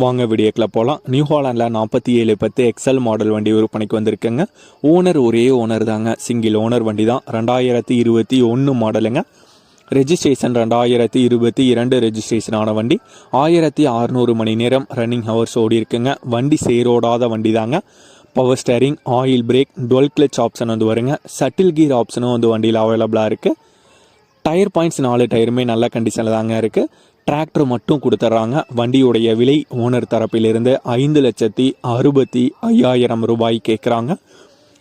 வாங்க வீடியோக்கில் போகலாம் நியூ ஹாலாண்டில் நாற்பத்தி ஏழு பத்து எக்ஸல் மாடல் வண்டி விற்பனைக்கு வந்திருக்குங்க. ஓனர் ஒரே ஓனர் தாங்க. சிங்கிள் ஓனர் வண்டி தான். ரெண்டாயிரத்தி இருபத்தி ஒன்று மாடலுங்க ரெஜிஸ்ட்ரேஷன் ரெண்டாயிரத்தி இருபத்தி இரண்டு ரெஜிஸ்ட்ரேஷன் ஆன வண்டி. ஆயிரத்தி அறநூறு மணி நேரம் ரன்னிங் ஹவர்ஸ் ஓடி இருக்குங்க. வண்டி சேரோடாத வண்டி தாங்க. Power steering oil brake dual clutch option வந்து வருங்க. சட்டில் கீர் ஆப்ஷனும் வந்து வண்டியில் அவைலபிளாக இருக்குது டயர் பாயிண்ட்ஸ் நாலு டயருமே நல்ல கண்டிஷனில் தாங்க இருக்குது டிராக்டர் மட்டும் கொடுத்துட்றாங்க வண்டியுடைய விலை ஓனர் தரப்பிலிருந்து ஐந்து லட்சத்தி அறுபத்தி ஐயாயிரம் ரூபாய் கேட்குறாங்க.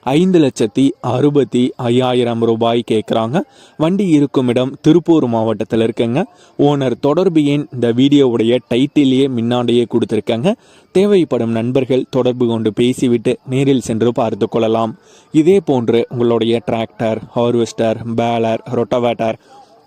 ஐந்து லட்சத்தி அறுபத்தி ஐயாயிரம் ரூபாய் கேட்குறாங்க. வண்டி இருக்கும் இடம் திருப்பூர் மாவட்டத்தில் இருக்குங்க. ஓனர் தொடர்பு எண் இந்த வீடியோவுடைய டைட்டிலேயே முன்னாடியே கொடுத்துருக்காங்க. தேவைப்படும் நண்பர்கள் தொடர்பு கொண்டு பேசிவிட்டு நேரில் சென்று பார்த்து கொள்ளலாம். இதே போன்று உங்களுடைய டிராக்டர் ஹார்வெஸ்டர் பேலர் ரொட்டவேட்டர்